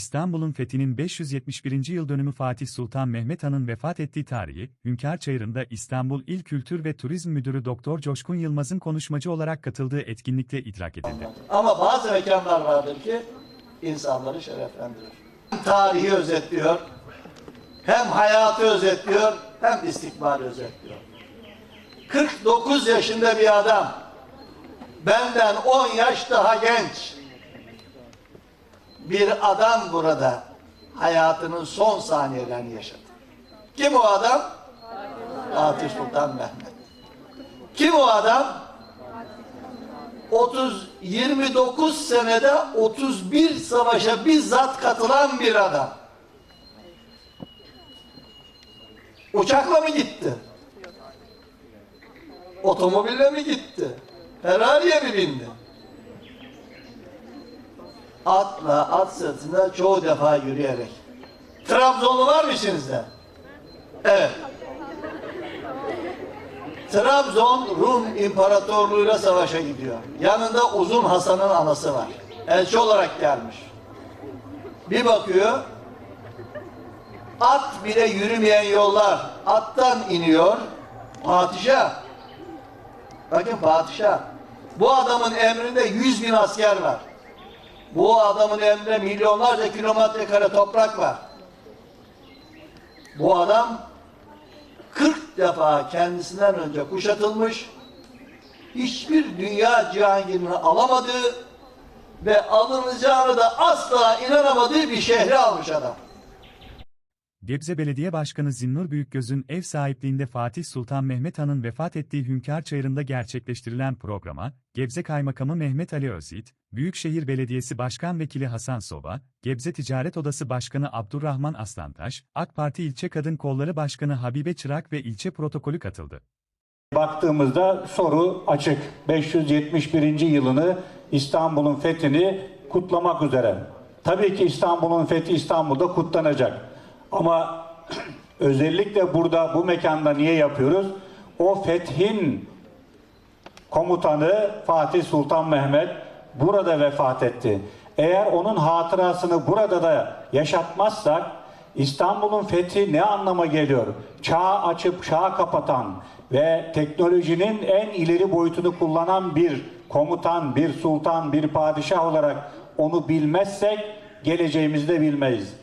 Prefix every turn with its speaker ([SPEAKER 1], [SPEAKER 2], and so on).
[SPEAKER 1] İstanbul'un fethinin 571. yıl dönümü Fatih Sultan Mehmet Han'ın vefat ettiği tarihi, Hünkar Çayırı'nda İstanbul İl Kültür ve Turizm Müdürü Doktor Coşkun Yılmaz'ın konuşmacı olarak katıldığı etkinlikte idrak edildi.
[SPEAKER 2] Ama bazı mekanlar vardır ki insanları şereflendirir. Hem tarihi özetliyor, hem hayatı özetliyor, hem istikbali özetliyor. 49 yaşında bir adam, benden 10 yaş daha genç bir adam burada hayatının son saniyelerini yaşadı. Kim o adam? Fatih Sultan Mehmet. Kim o adam? 30 29 senede 31 savaşa bizzat katılan bir adam. Uçakla mı gitti? Otomobille mi gitti? Ferrari'ye mi bindi? Atla, at sırtında çoğu defa yürüyerek. Trabzonlu var mı içinizde? Evet. Trabzon Rum İmparatorluğu'yla savaşa gidiyor. Yanında Uzun Hasan'ın anası var. Elçi olarak gelmiş. Bir bakıyor, at bile yürümeyen yollar, attan iniyor, padişah. Bakın padişah, bu adamın emrinde yüz bin asker var. Bu adamın emrinde milyonlarca kilometre kare toprak var. Bu adam 40 defa kendisinden önce kuşatılmış, hiçbir dünya cihangirini alamadığı ve alınacağını da asla inanamadığı bir şehri almış adam.
[SPEAKER 1] Gebze Belediye Başkanı Zinnur Büyükgöz'ün ev sahipliğinde Fatih Sultan Mehmet Han'ın vefat ettiği Hünkar Çayırı'nda gerçekleştirilen programa, Gebze Kaymakamı Mehmet Ali Özyiğit, Büyükşehir Belediyesi Başkan Vekili Hasan Soba, Gebze Ticaret Odası Başkanı Abdurrahman Aslantaş, AK Parti İlçe Kadın Kolları Başkanı Habibe Çırak ve ilçe protokolü katıldı.
[SPEAKER 3] Baktığımızda soru açık. 571. yılını İstanbul'un fethini kutlamak üzere. Tabii ki İstanbul'un fethi İstanbul'da kutlanacak. Ama özellikle burada bu mekanda niye yapıyoruz? O fethin komutanı Fatih Sultan Mehmet burada vefat etti. Eğer onun hatırasını burada da yaşatmazsak İstanbul'un fethi ne anlama geliyor? Çağ açıp çağ kapatan ve teknolojinin en ileri boyutunu kullanan bir komutan, bir sultan, bir padişah olarak onu bilmezsek geleceğimizi de bilmeyiz.